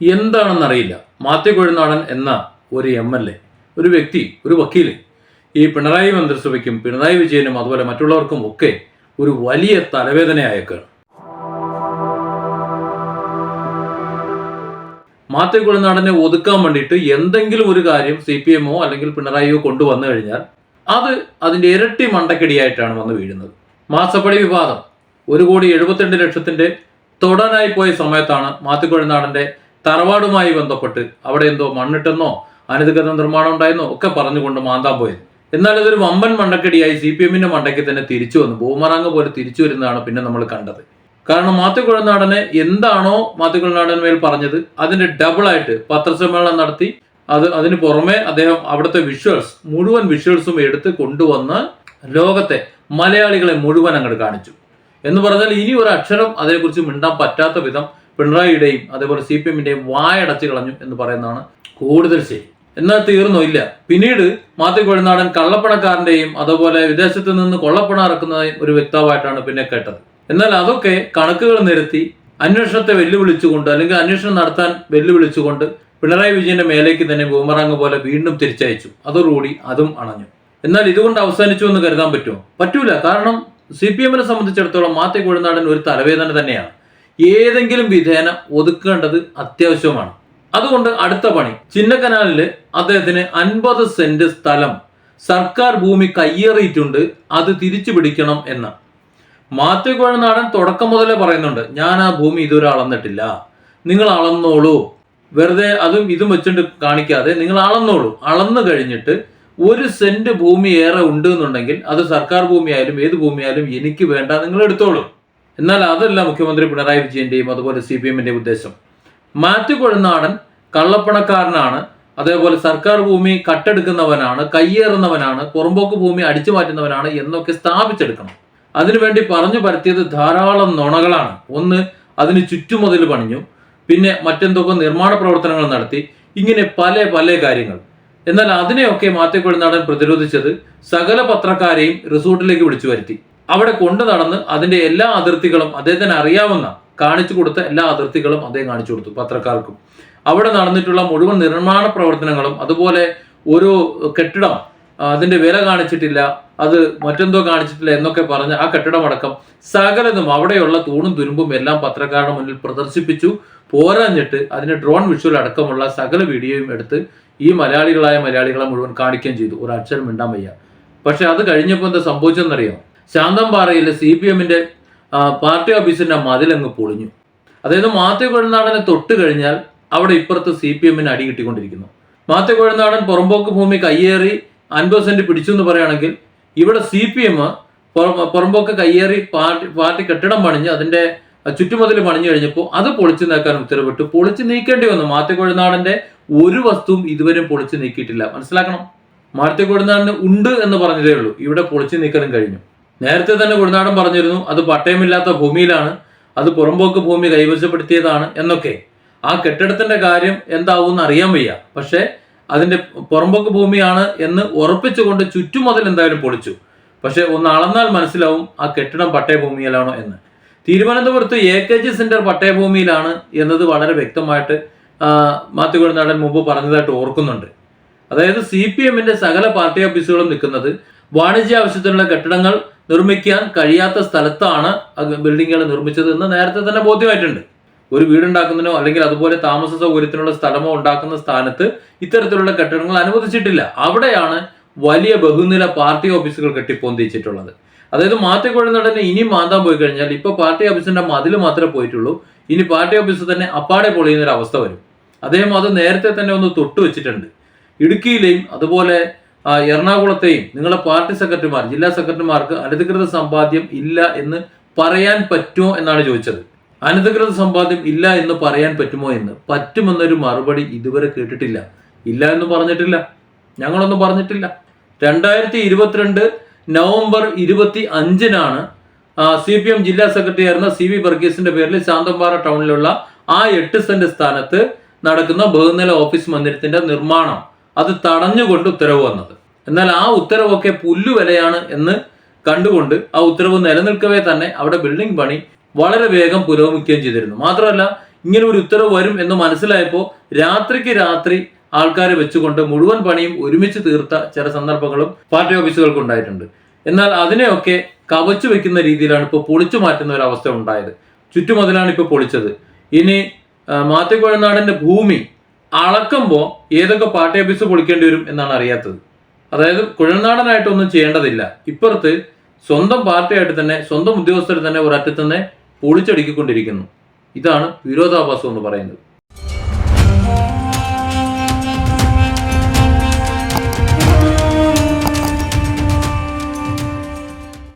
എന്താണെന്നറിയില്ല. മാത്യു കൊഴുനാടൻ എന്ന ഒരു എം എൽ എ ഒരു വ്യക്തി ഒരു വക്കീൽ ഈ പിണറായി മന്ത്രിസഭയ്ക്കും പിണറായി വിജയനും അതുപോലെ മറ്റുള്ളവർക്കും ഒക്കെ ഒരു വലിയ തലവേദനയായേക്കാണ്. മാത്യു കുഴനാടനെ ഒതുക്കാൻ വേണ്ടിയിട്ട് എന്തെങ്കിലും ഒരു കാര്യം സി പി എമ്മോ അല്ലെങ്കിൽ പിണറായിയോ കൊണ്ടുവന്നു കഴിഞ്ഞാൽ അത് അതിന്റെ ഇരട്ടി മണ്ടക്കടിയായിട്ടാണ് വന്ന് വീഴുന്നത്. മാസപ്പടി വിവാദം. ഒരു കോടി എഴുപത്തിരണ്ട് ലക്ഷത്തിന്റെ തൊടാനായി പോയ സമയത്താണ് മാത്യു കുഴനാടന്റെ തറവാടുമായി ബന്ധപ്പെട്ട് അവിടെ എന്തോ മണ്ണിട്ടെന്നോ അനധികൃത നിർമ്മാണം ഉണ്ടായെന്നോ ഒക്കെ പറഞ്ഞുകൊണ്ട് മാന്താൻ പോയത്. എന്നാൽ ഇതൊരു വമ്പൻ മണ്ടക്കടിയായി സി പി എമ്മിന്റെ മണ്ടയ്ക്ക് തന്നെ തിരിച്ചു വന്നു. ബൂമറാങ് പോലെ തിരിച്ചു വരുന്നതാണ് പിന്നെ നമ്മൾ കണ്ടത്. കാരണം മാത്യു കുഴനാടനെ എന്താണോ മാത്യു കുഴനാടൻ മേൽ പറഞ്ഞത് അതിന്റെ ഡബിൾ ആയിട്ട് പത്രസമ്മേളനം നടത്തി. അത് അതിന് പുറമെ അദ്ദേഹം അവിടുത്തെ വിഷ്വൽസ് മുഴുവൻ വിഷ്വൽസും എടുത്ത് കൊണ്ടുവന്ന് ലോകത്തെ മലയാളികളെ മുഴുവൻ അങ്ങോട്ട് കാണിച്ചു. എന്ന് പറഞ്ഞാൽ ഇനി ഒരു അക്ഷരം അതിനെക്കുറിച്ച് മിണ്ടാൻ പറ്റാത്ത വിധം പിണറായിയുടെയും അതേപോലെ സി പി എമ്മിന്റെയും വായടച്ചു കളഞ്ഞു എന്ന് പറയുന്നതാണ് കൂടുതൽ ശരി. എന്നാൽ തീർന്നു? ഇല്ല. പിന്നീട് മാത്യു കൊഴുനാടൻ കള്ളപ്പണക്കാരന്റെയും അതുപോലെ വിദേശത്ത് നിന്ന് കൊള്ളപ്പണം ഇറക്കുന്നതായും ഒരു വ്യക്താവായിട്ടാണ് പിന്നെ കേട്ടത്. എന്നാൽ അതൊക്കെ കണക്കുകൾ നിരത്തി അന്വേഷണത്തെ വെല്ലുവിളിച്ചുകൊണ്ട് അല്ലെങ്കിൽ അന്വേഷണം നടത്താൻ വെല്ലുവിളിച്ചുകൊണ്ട് പിണറായി വിജയന്റെ മേലേക്ക് തന്നെ ബൂമറാങ് പോലെ വീണ്ടും തിരിച്ചയച്ചു. അതോടുകൂടി അതും അണഞ്ഞു. എന്നാൽ ഇതുകൊണ്ട് അവസാനിച്ചു എന്ന് കരുതാൻ പറ്റുമോ? പറ്റൂല. കാരണം സി പി എമ്മിനെ സംബന്ധിച്ചിടത്തോളം മാത്യു കൊഴുനാടൻ ഒരു തലവേദന തന്നെയാണ്. ഏതെങ്കിലും വിധേന ഒതുക്കേണ്ടത് അത്യാവശ്യമാണ്. അതുകൊണ്ട് അടുത്ത പണി. ചിന്നക്കനാലിൽ അദ്ദേഹത്തിന് അൻപത് സെന്റ് സ്ഥലം സർക്കാർ ഭൂമി കയ്യേറിയിട്ടുണ്ട് അത് തിരിച്ചു പിടിക്കണം എന്ന്. മാത്യു കുഴനാടൻ തുടക്കം മുതലേ പറയുന്നുണ്ട് ഞാൻ ആ ഭൂമി ഇതുവരെ അളന്നിട്ടില്ല. നിങ്ങൾ അളന്നോളൂ. വെറുതെ അതും ഇതും വെച്ചിട്ട് കാണിക്കാതെ നിങ്ങൾ അളന്നോളൂ. അളന്നു കഴിഞ്ഞിട്ട് ഒരു സെന്റ് ഭൂമി ഏറെ ഉണ്ട് എന്നുണ്ടെങ്കിൽ അത് സർക്കാർ ഭൂമിയായാലും ഏത് ഭൂമിയായാലും എനിക്ക് വേണ്ട നിങ്ങൾ എടുത്തോളൂ. എന്നാൽ അതല്ല മുഖ്യമന്ത്രി പിണറായി വിജയന്റെയും അതുപോലെ സി പി എമ്മിന്റെയും ഉദ്ദേശം. മാത്യു കൊഴുന്നാടൻ കള്ളപ്പണക്കാരനാണ്. അതേപോലെ സർക്കാർ ഭൂമി കട്ടെടുക്കുന്നവനാണ് കയ്യേറുന്നവനാണ് പുറമ്പോക്ക് ഭൂമി അടിച്ചു മാറ്റുന്നവനാണ് എന്നൊക്കെ സ്ഥാപിച്ചെടുക്കണം. അതിനുവേണ്ടി പറഞ്ഞു പരത്തിയത് ധാരാളം നുണകളാണ്. ഒന്ന് അതിന് ചുറ്റുമതിൽ പണിഞ്ഞു. പിന്നെ മറ്റെന്തൊക്കെ നിർമ്മാണ പ്രവർത്തനങ്ങൾ നടത്തി. ഇങ്ങനെ പല പല കാര്യങ്ങൾ. എന്നാൽ അതിനെയൊക്കെ മാത്യു കൊഴുനാടൻ പ്രതിരോധിച്ചത് സകല പത്രക്കാരെയും റിസോർട്ടിലേക്ക് വിളിച്ചു വരുത്തി. അവിടെ കൊണ്ടു നടന്ന് അതിന്റെ എല്ലാ അതിർത്തികളും അദ്ദേഹത്തിന് അറിയാവുന്ന കാണിച്ചു കൊടുത്ത എല്ലാ അതിർത്തികളും അദ്ദേഹം കാണിച്ചു കൊടുത്തു പത്രക്കാർക്കും. അവിടെ നടന്നിട്ടുള്ള മുഴുവൻ നിർമ്മാണ പ്രവർത്തനങ്ങളും അതുപോലെ ഒരു കെട്ടിടം അതിന്റെ വില കാണിച്ചിട്ടില്ല അത് മറ്റെന്തോ കാണിച്ചിട്ടില്ല എന്നൊക്കെ പറഞ്ഞ് ആ കെട്ടിടമടക്കം സകലതും അവിടെയുള്ള തൂണും തുരുമ്പും എല്ലാം പത്രക്കാരുടെ മുന്നിൽ പ്രദർശിപ്പിച്ചു പോരാഞ്ഞിട്ട് അതിന് ഡ്രോൺ വിഷ്വൽ അടക്കമുള്ള സകല വീഡിയോയും എടുത്ത് ഈ മലയാളികളായ മലയാളികളെ മുഴുവൻ കാണിക്കുകയും ചെയ്തു. ഒരു അക്ഷരം മിണ്ടാൻ വയ്യ. പക്ഷെ അത് കഴിഞ്ഞപ്പോൾ എന്താ സംഭവിച്ചെന്നറിയാം ശാന്തംപാറയിലെ സി പി എമ്മിന്റെ പാർട്ടി ഓഫീസിന്റെ മതിലങ്ങ് പൊളിഞ്ഞു. അതായത് മാത്യു കൊഴുനാടനെ തൊട്ട് കഴിഞ്ഞാൽ അവിടെ ഇപ്പുറത്ത് സി പി എമ്മിന് അടി കിട്ടിക്കൊണ്ടിരിക്കുന്നു. മാത്യു കൊഴുനാടൻ പുറമ്പോക്ക് ഭൂമി കയ്യേറി അൻപത് സെന്റ് പിടിച്ചു എന്ന് പറയുകയാണെങ്കിൽ ഇവിടെ സി പി എം പുറമ്പോക്ക് കയ്യേറി പാർട്ടി പാർട്ടി കെട്ടിടം പണിഞ്ഞ് അതിന്റെ ചുറ്റുമതിൽ പണിഞ്ഞു കഴിഞ്ഞപ്പോൾ അത് പൊളിച്ചു നീക്കാൻ ഉത്തരവിട്ടു. പൊളിച്ചു നീക്കേണ്ടി വന്നു. മാത്യു കൊഴുനാടന്റെ ഒരു വസ്തുവും ഇതുവരെ പൊളിച്ചു നീക്കിയിട്ടില്ല. മനസ്സിലാക്കണം? മാത്യു കൊഴുനാടിന് ഉണ്ട് എന്ന് പറഞ്ഞതേ ഉള്ളൂ. ഇവിടെ പൊളിച്ചു നീക്കലും കഴിഞ്ഞു. നേരത്തെ തന്നെ കൊഴുനാടൻ പറഞ്ഞിരുന്നു അത് പട്ടയമില്ലാത്ത ഭൂമിയിലാണ് അത് പുറമ്പോക്ക് ഭൂമി കൈവശപ്പെടുത്തിയതാണ് എന്നൊക്കെ. ആ കെട്ടിടത്തിന്റെ കാര്യം എന്താവും അറിയാൻ വയ്യ. പക്ഷേ അതിന്റെ പുറമ്പോക്ക് ഭൂമിയാണ് എന്ന് ഉറപ്പിച്ചുകൊണ്ട് ചുറ്റുമതിൽ എന്തായാലും പൊളിച്ചു. പക്ഷെ ഒന്ന് അളന്നാൽ മനസ്സിലാവും ആ കെട്ടിടം പട്ടയഭൂമിയിലാണോ എന്ന്. തിരുവനന്തപുരത്ത് എ കെ ജി സെന്റർ പട്ടയഭൂമിയിലാണ് എന്നത് വളരെ വ്യക്തമായിട്ട് മാത്യു കൊഴുനാടൻ മുമ്പ് പറഞ്ഞതായിട്ട് ഓർക്കുന്നുണ്ട്. അതായത് സി പി എമ്മിന്റെ സകല പാർട്ടി ഓഫീസുകളും നിൽക്കുന്നത് വാണിജ്യ ആവശ്യത്തിനുള്ള കെട്ടിടങ്ങൾ നിർമ്മിക്കാൻ കഴിയാത്ത സ്ഥലത്താണ് ബിൽഡിങ്ങുകൾ നിർമ്മിച്ചത് എന്ന് നേരത്തെ തന്നെ ബോധ്യമായിട്ടുണ്ട്. ഒരു വീടുണ്ടാക്കുന്നതിനോ അല്ലെങ്കിൽ അതുപോലെ താമസ സൗകര്യത്തിനുള്ള സ്ഥലമോ ഉണ്ടാക്കുന്ന സ്ഥാനത്ത് ഇത്തരത്തിലുള്ള കെട്ടിടങ്ങൾ അനുവദിച്ചിട്ടില്ല. അവിടെയാണ് വലിയ ബഹുനില പാർട്ടി ഓഫീസുകൾ കെട്ടിപ്പൊന്തിച്ചിട്ടുള്ളത്. അതായത് മാറ്റിക്കൊഴുന്നടനെ ഇനി മാന്താൻ പോയി കഴിഞ്ഞാൽ ഇപ്പൊ പാർട്ടി ഓഫീസിന്റെ മതിൽ മാത്രമേ പോയിട്ടുള്ളൂ. ഇനി പാർട്ടി ഓഫീസ് തന്നെ അപ്പാടെ പൊളിയുന്ന ഒരു അവസ്ഥ വരും. അദ്ദേഹം അത് നേരത്തെ തന്നെ ഒന്ന് തൊട്ടു വെച്ചിട്ടുണ്ട് ഇടുക്കിയിലെയും അതുപോലെ എറണാകുളത്തെയും നിങ്ങളുടെ പാർട്ടി സെക്രട്ടറിമാർ ജില്ലാ സെക്രട്ടറിമാർക്ക് അനധികൃത സമ്പാദ്യം ഇല്ല എന്ന് പറയാൻ പറ്റുമോ എന്നാണ് ചോദിച്ചത്. അനധികൃത സമ്പാദ്യം ഇല്ല എന്ന് പറയാൻ പറ്റുമോ എന്ന്. പറ്റുമെന്നൊരു മറുപടി ഇതുവരെ കേട്ടിട്ടില്ല. ഇല്ല എന്ന് പറഞ്ഞിട്ടില്ല. ഞങ്ങളൊന്നും പറഞ്ഞിട്ടില്ല. രണ്ടായിരത്തി ഇരുപത്തിരണ്ട് നവംബർ ഇരുപത്തി അഞ്ചിനാണ് സി പി എം ജില്ലാ സെക്രട്ടറി ആയിരുന്ന സി വി വർഗീസിന്റെ പേരിൽ ശാന്തമ്പാറ ടൗണിലുള്ള ആ എട്ട് സെന്റ് സ്ഥാനത്ത് നടക്കുന്ന ബഹുനില ഓഫീസ് മന്ദിരത്തിന്റെ നിർമ്മാണം. അത് തടഞ്ഞുകൊണ്ട് ഉത്തരവ് വന്നത്. എന്നാൽ ആ ഉത്തരവൊക്കെ പുല്ലുവിലയാണ് എന്ന് കണ്ടുകൊണ്ട് ആ ഉത്തരവ് നിലനിൽക്കവേ തന്നെ അവിടെ ബിൽഡിംഗ് പണി വളരെ വേഗം പുരോഗമിക്കുകയും ചെയ്തിരുന്നു. മാത്രമല്ല ഇങ്ങനെ ഒരു ഉത്തരവ് വരും എന്ന് മനസ്സിലായപ്പോൾ രാത്രിക്ക് രാത്രി ആൾക്കാരെ വെച്ചുകൊണ്ട് മുഴുവൻ പണിയും ഒരുമിച്ച് തീർത്ത ചില സന്ദർഭങ്ങളും പാർട്ടി ഓഫീസുകൾക്ക് ഉണ്ടായിട്ടുണ്ട്. എന്നാൽ അതിനെയൊക്കെ കവച്ചു വെക്കുന്ന രീതിയിലാണ് ഇപ്പോൾ പൊളിച്ചു മാറ്റുന്ന ഒരു അവസ്ഥ ഉണ്ടായത്. ചുറ്റുമതിലാണ് ഇപ്പോൾ പൊളിച്ചത്. ഇനി ആ, ഭൂമി അളക്കുമ്പോൾ ഏതൊക്കെ പാർട്ടി ഓഫീസ് പൊളിക്കേണ്ടി വരും എന്നാണ് അറിയാത്തത്. അതായത് കുഴൽനാടനായിട്ടൊന്നും ചെയ്യേണ്ടതില്ല. ഇപ്പുറത്ത് സ്വന്തം പാർട്ടിയായിട്ട് തന്നെ സ്വന്തം ഉദ്യോഗസ്ഥർ തന്നെ ഒരറ്റത്ത് തന്നെ പൊളിച്ചടുക്കിക്കൊണ്ടിരിക്കുന്നു. ഇതാണ് വിരോധാഭാസം എന്ന് പറയുന്നത്.